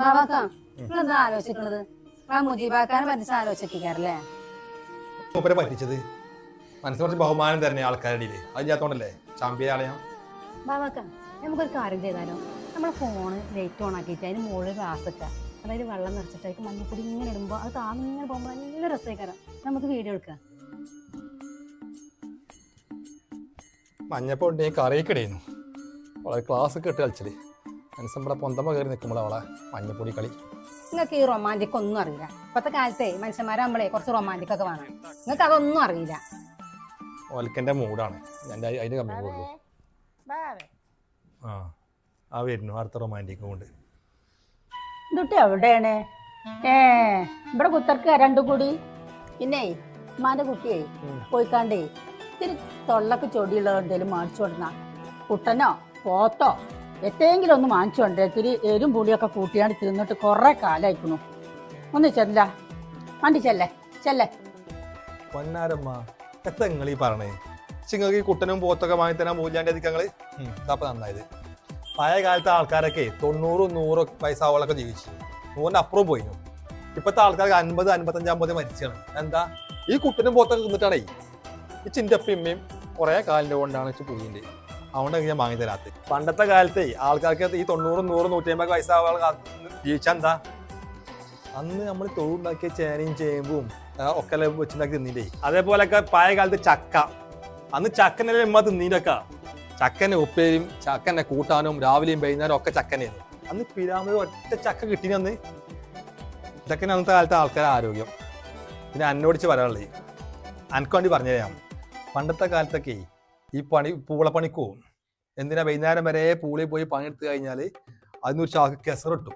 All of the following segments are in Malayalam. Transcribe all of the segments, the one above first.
ബാബാക്ക നിങ്ങളെന്താ ആലോചിക്കണത് ആ മുജീബാക്കാനെ പറ്റിച്ച് ആലോചിക്കാറല്ലേ മൂപ്പരെ പറ്റിച്ചത്. മനസ്സിൽ കുറച്ച് ബഹുമാനം തരണേ ആൾക്കാരുടെ ഇടയിൽ. അത് ചെയ്യാത്തോണ്ടല്ലേ ചാമ്പ്യൻ ആളെയാ ബാബാക്ക നമുക്കൊരു കാര്യം ചെയ്താലോ? നമ്മളെ ഫോണ് ലൈറ്റ് ഓൺ ആക്കിയിട്ട് അതിന് മുകളിൽ ഗ്ലാസ് വെക്കുക അതായത് വെള്ളം നിറച്ചിട്ടേക്ക് മഞ്ഞപ്പൊടി ഇങ്ങനെ ഇടുമ്പോൾ അത് താന്നിങ്ങനെ പോകുമ്പോൾ നല്ല രസമായിക്കാരം നമുക്ക് വീഡിയോ എടുക്കാം. മഞ്ഞപ്പൊടി കറിയൊക്കെ ഇടയുന്നു വളരെ ക്ലാസ് ഒക്കെ ഇട്ട് കളിച്ചത്. മനസ്സം ഇവിടെ പൊന്തമ്മ കയറി നിൽക്കുമ്പോൾ അവളെ മഞ്ഞപ്പൊടി കളി. നിങ്ങൾക്ക് ഈ റൊമാന്റിക് ഒന്നും അറിയില്ല. ഇപ്പോഴത്തെ കാലത്തെ മനുഷ്യന്മാരാകുമ്പോഴേ കുറച്ച് റൊമാന്റിക് ഒക്കെ വേണം നിങ്ങൾക്ക് അതൊന്നും അറിയില്ല. ഒലക്കന്റെ മൂടാണ് എന്റെ അതിന് കമ്മി പോകുള്ളൂ ആ ആ വരുന്നു. അടുത്ത റൊമാന്റിക് കൊണ്ട് ഇതുട്ടി എവിടെയാണ് ഏ ഇവിടെ കുത്തർക്ക് രണ്ടും കൂടി. പിന്നെ ഉമ്മാന്റെ കുട്ടിയെ പോയിക്കാണ്ടേ ഇത്തിരി തൊള്ളക്ക് ചൊടിയുള്ളത് എന്തേലും മാടിച്ചു കൊടുന്ന. കുട്ടനോ പോത്തോ? എത്തെങ്കിലും ഒന്ന് വാങ്ങിച്ചു കൊണ്ടേ ഇത്തിരി എരും പുളിയൊക്കെ കൂട്ടിയാണ്ട് തിന്നിട്ട് കുറെ കാലായിക്കണു. ഒന്ന് ചെല്ല. വണ്ടി ചെല്ലേ? ചെല്ലേ? പൊന്നാരമ്മ എത്ര നിങ്ങൾ പറഞ്ഞേ ചിങ്ങൾക്ക് ഈ കുട്ടനും പോത്തൊക്കെ വാങ്ങി തരാൻ പോയില്ലാണ്ട് ഞങ്ങൾ ഇതപ്പൊ നന്നായത്. പഴയ കാലത്തെ ആൾക്കാരൊക്കെ തൊണ്ണൂറും നൂറും വയസ്സാവളൊക്കെ ജീവിച്ചു. നൂറിന്റെ അപ്പുറം പോയിരുന്നു ഇപ്പത്തെ ആൾക്കാർക്ക് അൻപത് അൻപത്തഞ്ചാകുമ്പോൾ മരിച്ചാണ്. എന്താ? ഈ കുട്ടനും പോത്തൊക്കെ തിന്നിട്ടാണേ. ഈ ചിന്തപ്പി ഇമ്മയും കുറെ കൊണ്ടാണ് വെച്ച് പുതിയുണ്ട് അതുകൊണ്ടാണ് ഞാൻ വാങ്ങി തരാത്തത് പണ്ടത്തെ കാലത്തെ ആൾക്കാർക്ക് ഈ തൊണ്ണൂറും നൂറും നൂറ്റി അമ്പത് വയസ്സാവുക ജീവിച്ചാ എന്താ? അന്ന് നമ്മൾ തൊഴിലുണ്ടാക്കിയ ചേനയും ചേമ്പും ഒക്കെ വെച്ചുണ്ടാക്കി തിന്നില്ലേ? അതേപോലൊക്കെ പഴയ കാലത്ത് ചക്ക. അന്ന് ചക്കനല്ലേ ഉമ്മ തിന്നീനൊക്കെ. ചക്കനെ ഉപ്പേരും ചക്കനെ കൂട്ടാനും രാവിലെയും വൈകുന്നേരം ഒക്കെ ചക്കനായിരുന്നു അന്ന് പിരാമിഡ് ഒറ്റ ചക്ക കിട്ടി അന്ന്. ഇതൊക്കെ അന്നത്തെ കാലത്തെ ആൾക്കാരെ ആരോഗ്യം. പിന്നെ അന്നോടിച്ച് പറയാനുള്ളത്. അനക്ക് വേണ്ടി പറഞ്ഞു തരാം പണ്ടത്തെ കാലത്തൊക്കെ ഈ പണി പൂളപ്പണിക്ക്? പോകും എന്തിനാ വൈകുന്നേരം വരെ പൂളിൽ പോയി പണിയെടുത്ത് കഴിഞ്ഞാൽ അതിനൊരു ചാക്ക് കെസർ ഇട്ടു.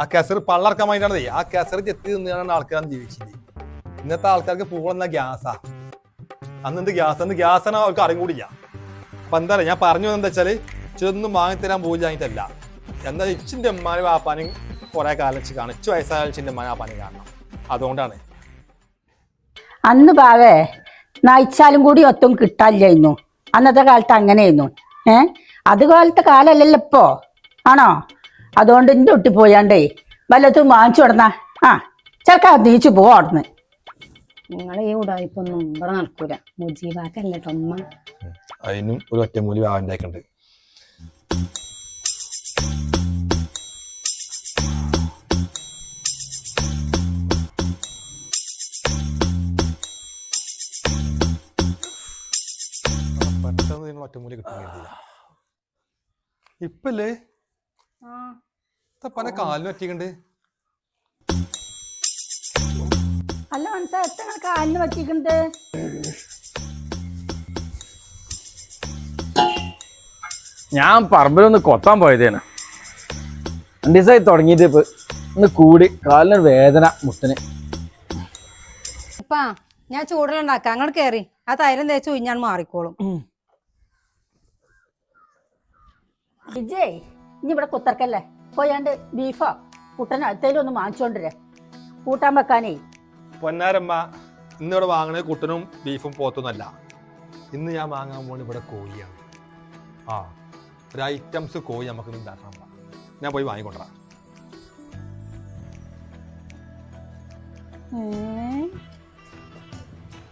ആ കെസർ പള്ളർക്കാൻ വേണ്ടിയാണതേ. ആ കെസർ ചെത്തി നിന്നാണ് ആൾക്കാരാണ് ജീവിച്ചത് ഇന്നത്തെ ആൾക്കാർക്ക് പൂളെന്ന ഗ്യാസാ. അന്ന് എന്ത് ഗ്യാസ്? അന്ന് ഗ്യാസാണ് അവർക്ക് അറിയും കൂടില്ല. അപ്പൊ എന്താ ഞാൻ പറഞ്ഞു എന്താ വെച്ചാൽ ഇച്ചൊന്നും വാങ്ങിത്തരാൻ പോയി എന്നിട്ടല്ല എന്താ ഇച്ചിന്റെ അമ്മാനും വാപ്പാനും കുറെ കാലം വെച്ച് കാണും. ഇച്ചു വയസ്സായ വാപ്പാനും കാണണം. അതുകൊണ്ടാണ്. അന്ന് ബാവേ നയിച്ചാലും കൂടി ഒത്തും കിട്ടാനില്ലായിരുന്നു. അന്നത്തെ കാലത്ത് അങ്ങനെയായിരുന്നു. ഏ? അത് കാലത്തെ കാലല്ലല്ലോ ഇപ്പോ. ആണോ? അതുകൊണ്ട് എന്റെ ഒട്ടി പോയാണ്ടേ വല്ലതും വാങ്ങിച്ചു കൊടുന്ന. ആ ചെറുക്കാ നീച്ചു പോവാ അവിടുന്ന്. നിങ്ങൾ ഈ ഉടായ്പൊന്നും ഇവിടെ നടക്കൂല. മുജീബാക്കല്ലേ അതിനും ഒരു ഒറ്റമൂലി വാണ്ടായിട്ടുണ്ട് ഒറ്റമൂലി കിട്ടുന്നില്ല ഇപ്പല്ലേ? പല കാലിനും ഒറ്റയ്ക്കുണ്ട് അല്ല എത്ര കാലിന് പറ്റിയിട്ടുണ്ട്? ഞാൻ പറമ്പിലൊന്ന് കൊത്താൻ പോയതേന്. രണ്ട് ദിവസമായി തുടങ്ങിയിട്ട് ഇപ്പൊ ഒന്ന് കൂടി. കാലിനൊരു വേദന മുട്ടിന്. ഞാൻ ചൂടലുണ്ടാക്കാം അങ്ങോട്ട് കയറി ആ തൈരം തേച്ച് ഞാൻ മാറിക്കോളും. വിജയ് ഇനി ഇവിടെ കുത്തർക്കല്ലേ? പോയാണ്ട് ബീഫോ കുട്ടനോ എത്തേലും ഒന്ന് വാങ്ങിച്ചോണ്ടിരേ. കൂട്ടാൻ വെക്കാനേ. പൊന്നാരമ്മ ഇന്നിവിടെ വാങ്ങണത് കുട്ടനും ബീഫും പോത്തൊന്നല്ല ഇന്ന് ഞാൻ വാങ്ങാൻ പോകുന്നത് ഇവിടെ കോഴിയാണ്. ആ ഒരു ഐറ്റംസ് കോഴി നമുക്ക് ഉണ്ടാക്കാൻ ഞാൻ പോയി വാങ്ങിക്കൊണ്ടാ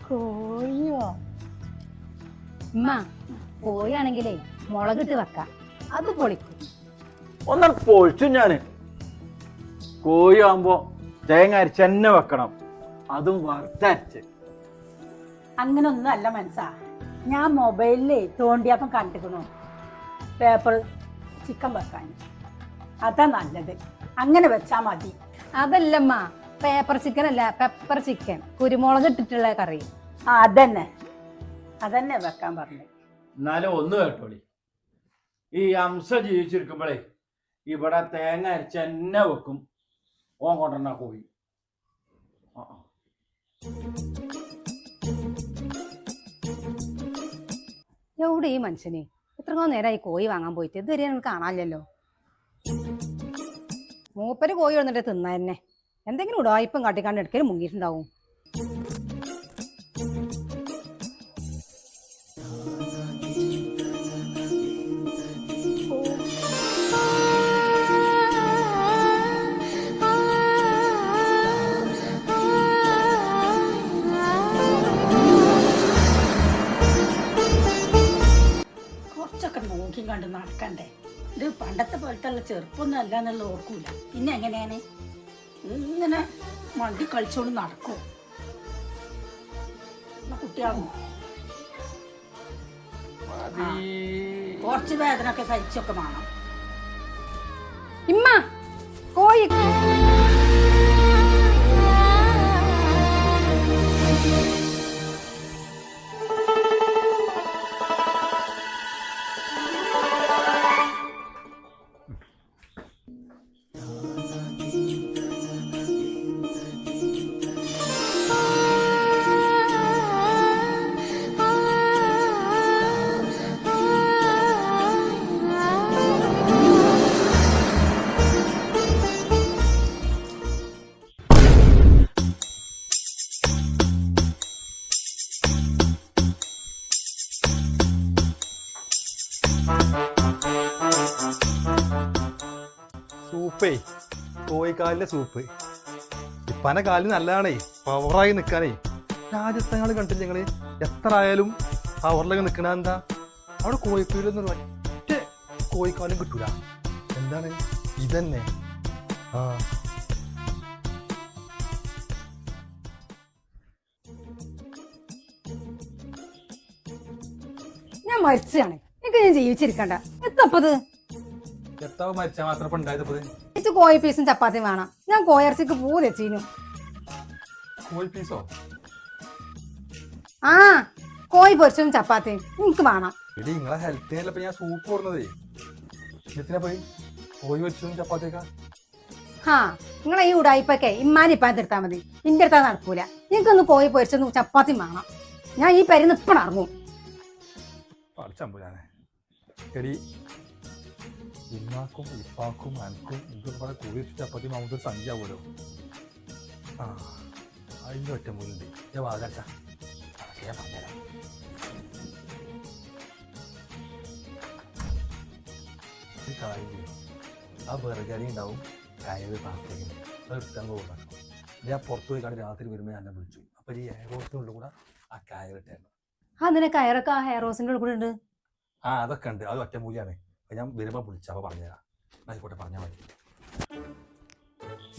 കോഴിയോ? ഉമ്മ കോഴിയാണെങ്കിലേ മുളകിട്ട് വെക്കാം. അത് പൊളിക്കും. ഒന്നാണ് പൊളിച്ചു ഞാൻ. കോഴി ആകുമ്പോ തേങ്ങ അരച്ച് തന്നെ വെക്കണം. അതും വറുത്തരച്ച് അങ്ങനെ ഒന്നും അല്ല മനസ്സാ. ഞാൻ മൊബൈലിൽ തോണ്ടിയപ്പം കണ്ടിക്കണു പേപ്പർ ചിക്കൻ വെക്കാൻ. അതാ നല്ലത്. അങ്ങനെ വെച്ചാ മതി. അതല്ലമ്മ പേപ്പർ ചിക്കൻ അല്ല പെപ്പർ ചിക്കൻ കുരുമുളക് ഇട്ടിട്ടുള്ള കറി. ആ അതന്നെ. അതന്നെ വെക്കാൻ പറഞ്ഞു എന്നാലും ഒന്ന് കേട്ടോളി ഈ അംസ ജീവിച്ചിരിക്കുമ്പോഴേ ഇവിടെ തേങ്ങ അരച്ച് തന്നെ വെക്കും. ഓൻ കൊണ്ടുവന്ന കോഴി. എവിടെ ഈ മനുഷ്യനെ? എത്രയോ നേരമായി കോഴി വാങ്ങാൻ പോയിട്ട്. ഇതുവരെ നമുക്ക് കാണാനില്ലല്ലോ. മൂപ്പര് കോഴി വന്നിട്ട് തിന്നാ തന്നെ എന്തെങ്കിലും ഉടായ്പം കാട്ടിക്കാണ്ട് എടുക്കലും മുങ്ങിയിട്ടുണ്ടാവും. അല്ല എന്നുള്ളത് ഓർക്കൂല. പിന്നെ എങ്ങനെയാണ്? ഇങ്ങനെ മണ്ടി കളിച്ചോണ്ട് നടക്കും. കുട്ടിയാകും കുറച്ച് വേദന ഒക്കെ സഹിച്ചൊക്കെ വേണം ഇമ്മ കോഴി സൂപ്പേ. കോഴിക്കാലിന്റെ സൂപ്പ്. ഇപ്പനെ കാലിന് നല്ലതാണേ പവറായി നിൽക്കാനേ രാജസ്ഥാനങ്ങൾ കണ്ടില്ല ഞങ്ങൾ എത്ര ആയാലും പവറിലൊക്കെ നിൽക്കണ എന്താ? അവിടെ കോഴിക്കൂലൊന്നും ഒറ്റ കോഴിക്കാലും കിട്ടൂല. എന്താണ്? ഇതന്നെ. ആ. ഞാൻ മരിച്ചാണ് എനിക്ക് ഞാൻ ജീവിച്ചിരിക്കണ്ട. എത്തപ്പത്? എത്താവ് മരിച്ചാ മാത്രം ഇപ്പൊ? എനിക്ക് കോഴി പീസും ചപ്പാത്തിയും വേണം. ഞാൻ കോയർച്ചക്ക് പൂ തെച്ചീനു. കോഴി പീസോ ആ കോഴി പൊരിച്ചും ചപ്പാത്തിയും എനിക്ക് വേണം. എടി നിങ്ങളെ ഹെൽത്തിനല്ല ഞാൻ സൂപ്പ് കൊടുന്നതേ. എത്തിനാ പോയി? കോഴി വെച്ചതും ചപ്പാത്തിയൊക്കെ? ഹാ നിങ്ങളെ ഈ ഉടായിപ്പൊക്കെ ഇമ്മാനി ഇപ്പാൻ എടുത്താൽ മതി. ഇന്റെ അടുത്താ നടക്കൂല. എനിക്കൊന്ന് കോഴി പൊരിച്ചൊന്ന് ചപ്പാത്തിയും വേണം. ഞാൻ ഈ പരിന്ന് ഇപ്പം ഇറങ്ങും. എടി ഇമ്മാക്കും ഇപ്പാക്കും അനക്കും ഇതൊക്കെ കൂടെ കൂടിയിട്ട് ചപ്പാത്തി മാമൂത്ത് സംഖ്യ പോലും ആ അതിന്റെ ഒറ്റ മുല്ലുണ്ട് ഞാൻ വാകച്ച ഞാൻ പറഞ്ഞുതരാം. ഒരു കാര്യം ചെയ്യും ആ ബർഗറി ഉണ്ടാവും കയറ് പാർട്ടിക്കും അത് എടുക്കാൻ പോകുന്നത് ഞാൻ പുറത്തു പോയി കണ്ട് രാത്രി വരുമ്പോൾ എന്നെ വിളിച്ചു. അപ്പോൾ ഈ എയർപോർട്ടിനുള്ളിൽ കൂടെ ആ കയറിട്ടായിരുന്നു അതിനെ കയറൊക്കെ ആ ഹെയർ റോസിന്റെ കൂടെ ഉണ്ട്? ആ അതൊക്കെ ഉണ്ട്. അത് ഒറ്റമൂലിയാണ്. ഞാൻ വരുമ്പോൾ വിളിച്ചാ അപ്പോൾ പറഞ്ഞുതരാം. ആയിക്കോട്ടെ പറഞ്ഞാൽ മതി.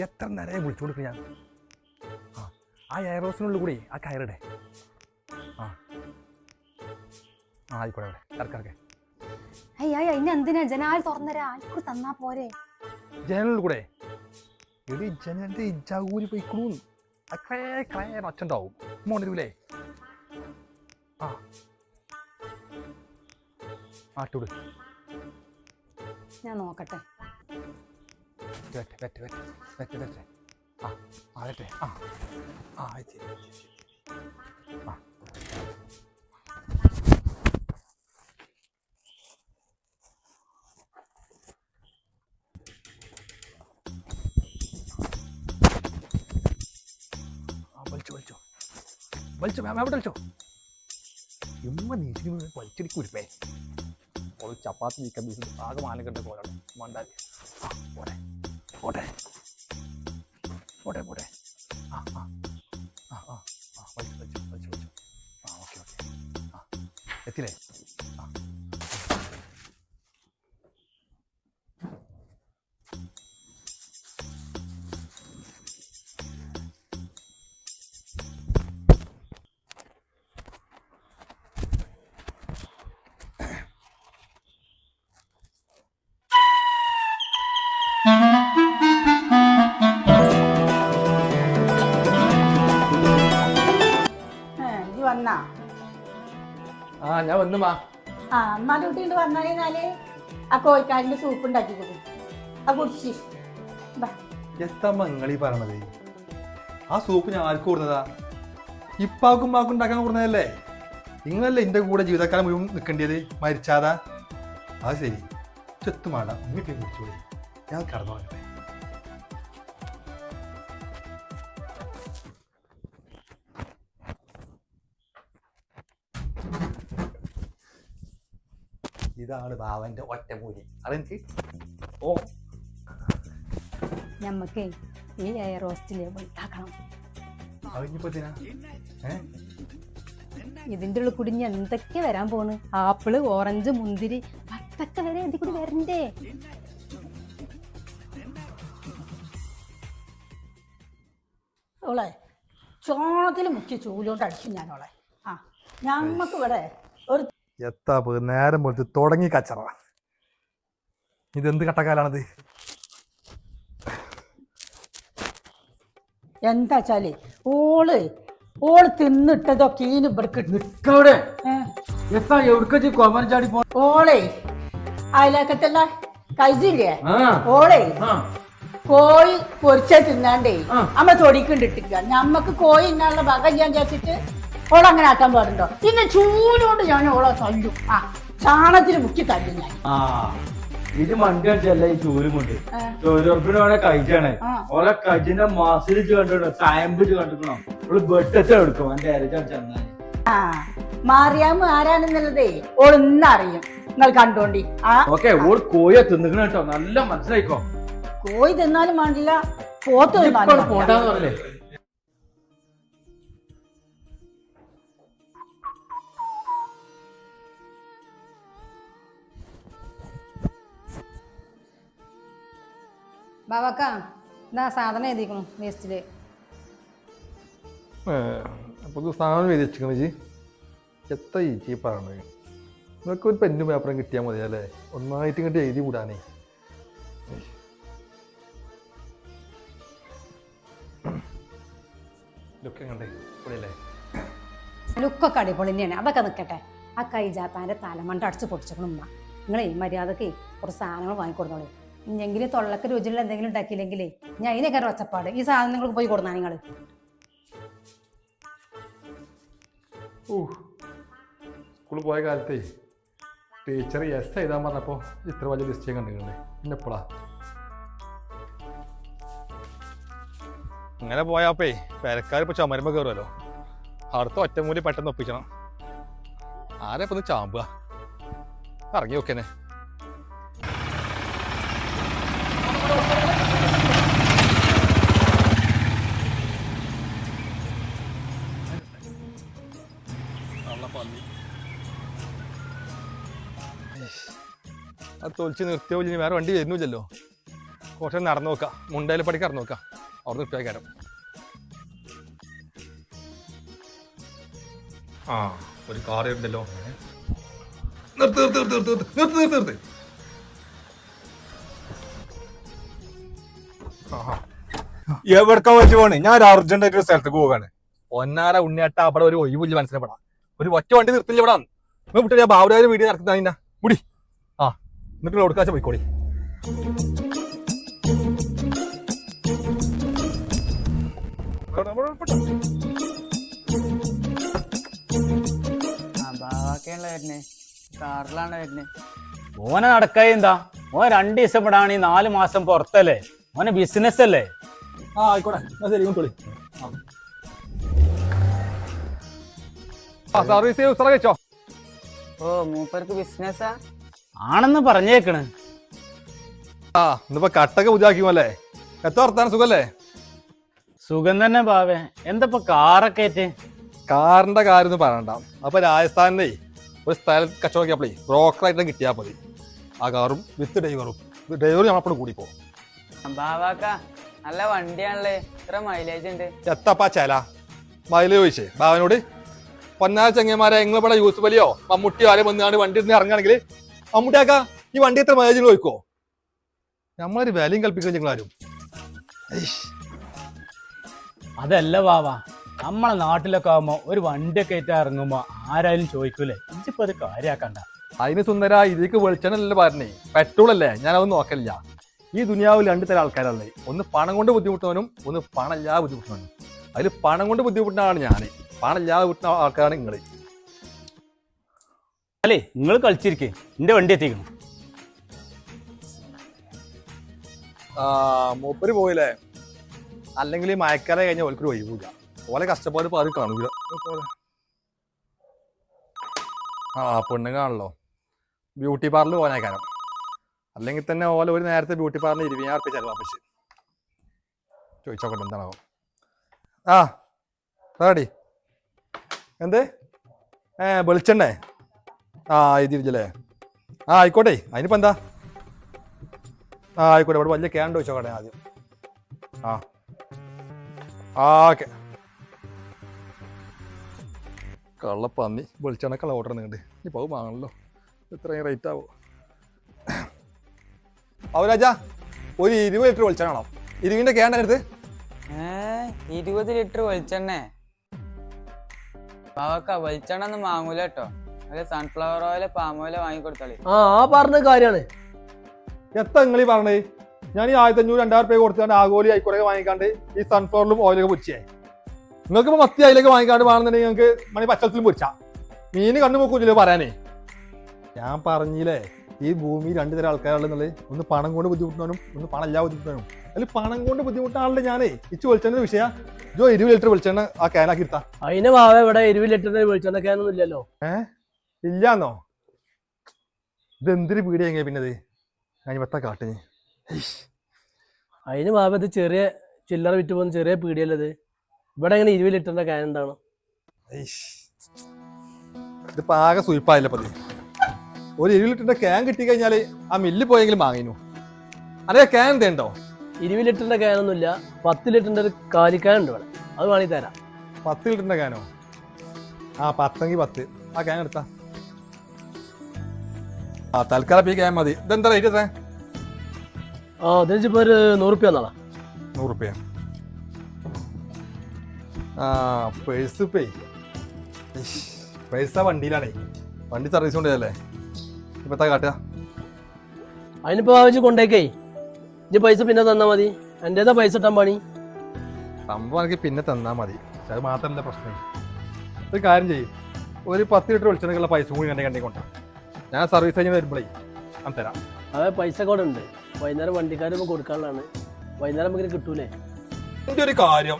എത്ര നേരം വിളിച്ചു കൊടുക്കും ഞാൻ? ആ ആ എയറോസിനുള്ളിൽ കൂടി ആ കയറിടെ. ആ. ആ ആയിക്കോട്ടെ അവിടെ. ഇറക്കിറക്കെ അയ്യ ഇനി എന്തിനാ? ജനാൽ തുറന്നരാ. ആയിക്കൂടെ തന്നാ പോരെ. ജനലിൽ കൂടെ? ഇത് ജനലിന്റെ ഇജാകൂരി പോയിക്കണു. ക്രേ ക്രേ ഒച്ചുണ്ടാവും മോണ്ടിരൂലേ ആ. ആട്ടോട് ഞാൻ നോക്കട്ടെ. വലിച്ചോ മാം അവിടെ വലിച്ചോ. ഉമ്മ വലിച്ചടിക്ക് ഉരുപ്പേ ചപ്പാത്തി ചിക്കൻ പീസ് ആകെ മാനക്കണ്ട പോലാണ് മണ്ടാൽ പോട്ടെ പോട്ടെ. പോട്ടെ പോട്ടെ. ആ ആ. ആ ആ ആ. വലിച്ചു വലിച്ചു വലിച്ചു ആ ഓക്കെ ഓക്കെ. ആ. എത്തില്ലേ ആ വാ. വന്നു മാ ആ അമ്മാന്റെ വന്നു കഴിഞ്ഞാൽ ആ കോഴിക്കാലിന്റെ സൂപ്പ് ഉണ്ടാക്കി കൊടുക്കും. ആ കുടിച്ച്. ബാ. എത്താ മങ്ങളീ പറയണത്? ആ സൂപ്പ് ഞാൻ ആർക്ക് കൊടുത്തതാ? ഇപ്പാക്കും മാക്കും ഉണ്ടാക്കാൻ കൊടുന്നതല്ലേ നിങ്ങളല്ലേ എന്റെ കൂടെ ജീവിതക്കാലം മുഴുവൻ നിൽക്കേണ്ടത്? മരിച്ചാതാ? അത് ശരി. ചെത്തുമാടാ മാട ഉമ്മിപ്പേ കുടിച്ചോളി ഞാൻ കടന്നു ഇതാണ് ബാവന്റെ ഒറ്റമൂലി അതെനിക്ക് ഓ. നമുക്ക് ഈ എയർ ഹോസ്റ്റിലെ വലുതാക്കണം. ഇതിന്റെ ഉള്ളിൽ കൂടി എന്തൊക്കെ വരാൻ പോണ്? ആപ്പിൾ ഓറഞ്ച് മുന്തിരി പത്തൊക്കെ വരെ ഇതിൽ കൂടി വരണ്ടേ? ഓളെ ചോണത്തിൽ മുക്കി ചൂലോണ്ട് അടിച്ചു ഞാനോളെ ആ ഞമ്മക്ക് ഇവിടെ എത്താ പോ നേരം പോലത്ത് തുടങ്ങി കച്ചറ. ഇതെന്ത് കട്ടക്കാലാണത്? എന്താ വെച്ചാൽ ഓൾ ഓൾ തിന്നിട്ടതൊക്കെ ഈന് ഇവിടക്ക്. നിക്കവിടെ. എത്താ എവിടേക്ക് കൊമൻ ചാടി പോ ഓളെ അതിലേക്കത്തല്ല കഴിച്ചില്ലേ ഓളെ കോഴി പൊരിച്ച തിന്നാണ്ടേ. അമ്മ തൊടിക്കണ്ടിട്ടില്ല ഞമ്മക്ക് കോഴി ഇന്നാളുടെ വക ഞാൻ ചേച്ചിട്ട് ഓളങ്ങനെ ആക്കാൻ പാടുണ്ടോ? പിന്നെ ചൂലോണ്ട് ഞാൻ ഓളെ തല്ലു. ആ ചാണത്തിന് മുക്കി തല്ലു ഞാൻ. ആ ഇത് മണ്ടി അടിച്ചല്ല ഈ ചൂലും കൊണ്ട്. തൊഴിലുറപ്പിന് ഓനെ കഴിച്ചാണ് ഓളെ ഓലെ കജിന്റെ മസിൽ കണ്ടിട്ടോ സായമ്പ് കണ്ടിക്കണോ ഓൾ ബെട്ടത്തെ എടുക്കും. എന്റെ മാറിയാമ ആ മാറിയാമ്മ ആരാണെന്നുള്ളതേ ഓൾ ഇന്നറിയും നിങ്ങൾ കണ്ടോണ്ടി. ഓക്കെ ഓൾ കോയ തിന്നിക്കണ കേട്ടോ. നല്ല മനസ്സിലായിക്കോ? കോയി തിന്നാലും വേണ്ടില്ല. പോത്ത് തിന്നാലും ബാബക്ക എന്താ സാധനം എഴുതിക്കണു വേസ്റ്റിൽ സാധനം വിധിച്ചിരിക്കണ ജി എത്ര ഈ പറയണത്. നിങ്ങൾക്ക് ഒരു പെന്നും പേപ്പറും കിട്ടിയാൽ മതി അല്ലേ? ഒന്നായിട്ട് ഇങ്ങോട്ട് എഴുതി കൂടാനേ കണ്ടേ ലുക്കൊക്കെ അടിപൊളി തന്നെയാണ്. അതൊക്കെ നിൽക്കട്ടെ ആ കൈജാത്താന്റെ തലമണ്ട അടിച്ച് പൊട്ടിച്ചോണം ഉമ്മ. നിങ്ങളെ മര്യാദയ്ക്ക് കുറച്ച് സാധനങ്ങൾ വാങ്ങിക്കൊടുത്തോളേ ഇഞ്ഞെങ്കിലും തൊള്ളക്ക് രുചിയുള്ള എന്തെങ്കിലും ഉണ്ടാക്കിയില്ലെങ്കിലേ ഞാൻ അതിനൊക്കെ ഒരു ഒച്ചപ്പാട്. ഈ സാധനങ്ങൾക്ക് പോയി കൊടുന്നാ നിങ്ങൾ സ്കൂളിൽ പോയ കാലത്തേ ടീച്ചർ എസ് എഴുതാൻ പറഞ്ഞപ്പോൾ ഇത്ര വലിയ ലിസ്റ്റ് ഞാൻ കണ്ടിട്ടുണ്ട്. പിന്നെ എപ്പോഴാ അങ്ങനെ പോയാപ്പേ പേരക്കാർ ഇപ്പോൾ ചമരുമ്പോൾ കയറുമല്ലോ അടുത്ത ഒറ്റമൂലി പെട്ടെന്ന് ഒപ്പിക്കണം. ആരെ ഇപ്പൊ ഒന്ന് ചാമ്പുക ഇറങ്ങി നോക്കേനെ അത് തൊലിച്ച് നിർത്തിയോ ഇനി വേറെ വണ്ടി വരുന്നില്ലല്ലോ. കുറച്ച് നടന്നു നോക്കാം. മുണ്ടയിൽ പടിക്ക് നടന്നു നോക്കാം. അവിടെ നിർത്തിയാക്കാരം ആ ഒരു കാർ ഉണ്ടല്ലോ. നിർത്ത് നിർത്ത് നിർത്ത് നിർത്ത് നിർത്ത് നിർത്ത് നിർത്ത്. എവിടക്ക വെച്ച് പോണേ? ഞാൻ ഒരു അർജന്റ് ആയിട്ട് ഒരു സ്ഥലത്തേക്ക് പോവാണ്. പൊന്നാര ഉണ്ണിയാട്ട അവിടെ ഒരു ഒഴിവില്ല മനസ്സിലപ്പെടാം ഒരു ഒറ്റ വണ്ടി നിർത്തില്ല ഇവിടെ. വിട്ടു ഞാൻ ബാബുരാജ് വീഡിയോ നടത്തുന്ന മുടി. ആ എന്നിട്ട് കൊടുക്കാച്ച പോയിക്കോളി. ഓനെ നടക്കായി എന്താ? ഓൻ രണ്ടു ദിവസം പെടാണ് ഈ നാല് മാസം പുറത്തല്ലേ? ഓനെ ബിസിനസ് അല്ലേ? ആ ആയിക്കോട്ടെ. ശരി ഇങ്ങോട്ട് സർവീസ് ഉത്തര വെച്ചോ ഓ മൂപ്പർക്ക് ബിസിനസ്സാ ആണെന്ന് പറഞ്ഞേക്കണ്. ആ ഇന്നിപ്പോ കട്ടൊക്കെ പുതിയാക്കിയുമല്ലേ എത്ര വർത്താനം സുഖല്ലേ? സുഖം തന്നെ ബാവേ. എന്തപ്പോ കാറൊക്കെ ആയിട്ട്? കാറിന്റെ കാര്യം പറയണ്ട. അപ്പൊ രാജസ്ഥാനിലെ ഒരു സ്ഥലം കച്ചവടക്കിയപ്പോഴേ ബ്രോക്കറായിട്ട് കിട്ടിയാൽ മതി ആ കാറും വിത്ത് ഡ്രൈവറും ഡ്രൈവറും നമ്മളപ്പോഴും കൂടി പോകും ബാവാക്ക നല്ല വണ്ടിയാണല്ലേ? ഇത്ര മൈലേജ് ഉണ്ട്. എത്തപ്പാ ചേല. മൈലേജ് ചോദിച്ചേ. ബാവനോട് പൊന്നാര ചെങ്ങന്മാരെ നിങ്ങൾ ഇവിടെ യൂസുഫ് അലിയോ മമ്മൂട്ടിയോ ആരെയും വന്നാണ് വണ്ടി ഇരുന്ന് ഇറങ്ങുകയാണെങ്കിൽ മമ്മൂട്ടിയാക്ക ഈ വണ്ടി എത്ര മൈലേജ് ചോദിക്കോ? നമ്മളൊരു വിലയും കൽപ്പിക്കും നിങ്ങളാരും അതല്ല ബാവ. നമ്മളെ നാട്ടിലൊക്കെ ആവുമ്പോ ഒരു വണ്ടിയൊക്കെ ആയിട്ട് ഇറങ്ങുമ്പോ ആരായാലും ചോദിക്കൂലേ? ഇതിപ്പോ അത് കാര്യാക്കണ്ട. അതിന് സുന്ദര ഇതിക്ക് വെളിച്ചെണ്ണല്ലേ പറഞ്ഞേ. പെട്രോൾ അല്ലേ? ഞാനത് നോക്കലില്ല. ഈ ദുനിയാവിൽ രണ്ട് തരം ആൾക്കാരല്ലേ ഒന്ന് പണം കൊണ്ട് ബുദ്ധിമുട്ടുന്നവനും ഒന്ന് പണമില്ലാതെ ബുദ്ധിമുട്ടുന്നവനും. അതിൽ പണം കൊണ്ട് ബുദ്ധിമുട്ടുന്നതാണ് ഞാൻ പണമില്ലാതെ ബുദ്ധിമുട്ടുന്ന ആൾക്കാരാണ് നിങ്ങൾ അല്ലേ നിങ്ങൾ കളിച്ചിരിക്കേ. എന്റെ വണ്ടി എത്തിക്കണം? മൂപ്പര് പോയില്ലേ? അല്ലെങ്കിൽ ഈ മയക്കാലം കഴിഞ്ഞാൽ ഓൽക്കൊരു ഒഴിവില്ല. ഓലെ കഷ്ടപ്പാട് പാതി കാണൂല. ആ പെണ്ണുങ്ങാണല്ലോ ബ്യൂട്ടി പാർലർ പോകാനേക്കാരം അല്ലെങ്കിൽ തന്നെ ഓല ഒരു നേരത്തെ ബ്യൂട്ടി പാർലർ ഇരുപതിനായിരം റുപ്യ ചെലവാപ്പിച്ച് ചോദിച്ചോക്കട്ടെ എന്താണാവും. ആ താടി എന്ത്? ഏ വെളിച്ചെണ്ണേ. ആ ഇതിരിച്ചല്ലേ ആ ആയിക്കോട്ടെ അതിനിപ്പോ എന്താ? ആ ആയിക്കോട്ടെ ഇവിടെ വലിയ കേണ്ട ചോദിച്ചോക്കട്ടെ ആദ്യം. ആ. ഓക്കെ. കള്ളപ്പന്നി വെളിച്ചെണ്ണക്കുള്ള ഓർഡർ നിങ്ങണ്ട് ഇനി പോകും വാങ്ങണല്ലോ. ഇത്രയും റേറ്റ് ആവോ. അവരാജാ ഒരു ഇരുപത് ലിറ്റർ വെളിച്ചെണ്ണ വേണം. ഇരുവിന്റെ കേണ്ട എടുത്ത്? ഇരുപത് ലിറ്റർ വെളിച്ചെണ്ണേ. പാവക്ക വെളിച്ചെണ്ണ ഒന്നും വാങ്ങൂല കേട്ടോ. സൺഫ്ലവർ ഓയിൽ പാം ഓയിൽ വാങ്ങിക്കൊടുത്താളി ആ ആ പറഞ്ഞ കാര്യാണ് എത്ര നിങ്ങൾ ഈ പറഞ്ഞേ ഞാൻ ഈ ആയിരത്തി അഞ്ഞൂറ് രണ്ടായിരം രൂപ കൊടുത്താണ്ട് ആഗോലി ആയിക്കോട്ടെ വാങ്ങിക്കാണ്ട് ഈ സൺഫ്ലവറിലും ഓയിലൊക്കെ പൊരിച്ചേ നിങ്ങൾക്ക് ഇപ്പൊ മത്തി അതിലൊക്കെ വാങ്ങിക്കാണ്ട് വേണമെന്നുണ്ടെങ്കിൽ നിങ്ങൾക്ക് മണി പച്ചത്തിലും പൊരിച്ചാ മീന് കണ്ണു നോക്കൂല്ലോ പറയാനേ. ഞാൻ പറഞ്ഞില്ലേ ഈ ഭൂമി രണ്ട് തരം ആൾക്കാരുള്ളത് ഒന്ന് പണം കൊണ്ട് ബുദ്ധിമുട്ടുന്നവനും ഒന്ന് പണം ഇല്ലാതെ ബുദ്ധിമുട്ടണം അതിൽ പണം കൊണ്ട് ബുദ്ധിമുട്ടുന്ന ആളുടെ ഞാനേ ഇച്ച് വെളിച്ചെണ്ണ വിഷയ. ജോ ഇരുപത് ലിറ്റർ വെളിച്ചെണ്ണ ആ ക്യാനാക്കി ഇരുത്താ അതിന് വാവ ഇവിടെ ഇരുപത് ലിറ്ററിന് വെളിച്ചെണ്ണക്കാനൊന്നും ഇല്ലല്ലോ. ഏ? ഇല്ലാന്നോ? ഇത് എന്തിരി പീടിയ എങ്ങനെ പിന്നെ ഞാൻ ഇപ്പത്തെ കാട്ടിന് അതിന് വാവ ഇത് ചെറിയ ചില്ലറ വിറ്റ് പോകുന്ന ചെറിയ പീടിയല്ലത് ഇവിടെ എങ്ങനെ ഇരുപത് ലിറ്ററിന്റെ കാൻ ഉണ്ടാണ് ഇതിപ്പോ ആകെ സുയിപ്പായില്ല പതി ഒരു ഇരുപത് ലിറ്ററിന്റെ ക്യാൻ കിട്ടി കഴിഞ്ഞാൽ ആ മില്ലിൽ പോയെങ്കിലും വാങ്ങിനു. അതെ ക്യാൻ എന്തേണ്ടോ ഇരുപത് ലിറ്ററിന്റെ ക്യാൻ ഒന്നും ഇല്ല പത്ത് ലിറ്ററിന്റെ ഒരു കാലിക്കാൻ ഉണ്ട് ഇവിടെ. അത് വാങ്ങി തരാം. പത്ത് ലിറ്ററിന്റെ ക്യാനോ ആ പത്തെങ്കിൽ പത്ത്. ആ ക്യാൻ എടുത്താ. ആ തൽക്കാലം ഈ ക്യാൻ മതി. ഇതെന്താ റേറ്റ് എത്ര ആ അതിനിപ്പോ ഒരു നൂറുപ്യ എന്നാളാ നൂറ് റുപ്യ ആ പേഴ്സ് പേ പൈസ വണ്ടിയിലാണേ. വണ്ടി സർവീസ് കൊണ്ടല്ലേ ഇപ്പത്താ കാട്ടുക. അതിനിപ്പോ ആവശ്യം കൊണ്ടേക്കേ. ഇജ്ജ് പൈസ പിന്നെ തന്നാ മതി. എന്റേതാ പൈസ ഇട്ടാൻ പണി. സംഭവം എനിക്ക് പിന്നെ തന്നാ മതി. പക്ഷെ അത് മാത്രമല്ല പ്രശ്നം. ഒരു കാര്യം ചെയ്യും. ഒരു പത്ത് ലിറ്റർ വെളിച്ചെണ്ണക്കുള്ള പൈസ കൂടി കണ്ടി കണ്ടി കൊണ്ടാ ഞാൻ സർവീസ് കഴിഞ്ഞ് വരുമ്പോഴേ ഞാൻ തരാം. അതെ പൈസ കൂടെ ഉണ്ട് വൈകുന്നേരം വണ്ടിക്കാരും കൊടുക്കാനുള്ളതാണ്. വൈകുന്നേരം നമുക്ക് കിട്ടൂലേ? എന്റെ ഒരു കാര്യം.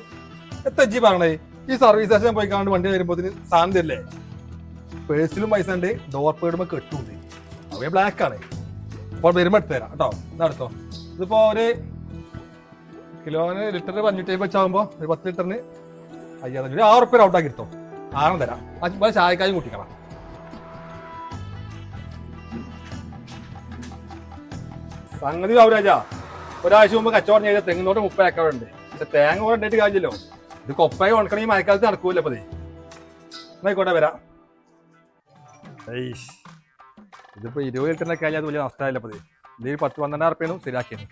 എത്തജ്ജി പറഞ്ഞേ? ഈ സർവീസ് സ്റ്റേഷൻ പോയി കാണാണ്ട് വണ്ടി വരുമ്പോൾ സാധനം തരില്ലേ പേഴ്സിലും പൈസ ഉണ്ട്. ഡോർ പേടുമ്പോ കെട്ടുണ്ട് അവയെ ബ്ലാക്ക് ആണ്. അപ്പോൾ വരുമ്പോൾ എടുത്ത് തരാം കേട്ടോ. ഇതെടുത്തോ ഇതിപ്പോ ഒരു കിലോന് ലിറ്ററിന് അഞ്ഞൂറ്റി അമ്പത് വെച്ചാകുമ്പോ ഒരു പത്ത് ലിറ്ററിന് അയ്യായിരം ഒരു ആറ് റുപ്യ ഔട്ടാക്കി എടുത്തോ. ആറും തരാം. അതുപോലെ ചായക്കായും കൂട്ടിക്കണം. സംഗതി ബാബുരാജ ഒരാഴ്ച മുമ്പ് കച്ചവടം ചെയ്ത തെങ്ങിനോട്ട് മുപ്പത് ഏക്കറുണ്ട് പക്ഷെ തേങ്ങ കൂടെ ഉണ്ടായിട്ട് കാര്യമല്ലോ ഇത് കൊപ്പായി ഉണക്കണമെങ്കിൽ മഴക്കാലത്ത് നടക്കൂല്ലോ അപ്പൊ എന്നായിക്കോട്ടെ വരാം. ഇതിപ്പോ ഇരുപത് ആയാലും അത് വലിയ നഷ്ടമായില്ല പതി ഇതിൽ പത്ത് പന്ത്രണ്ടായിരം റുപ്യാണ് ശരിയാക്കിയത്.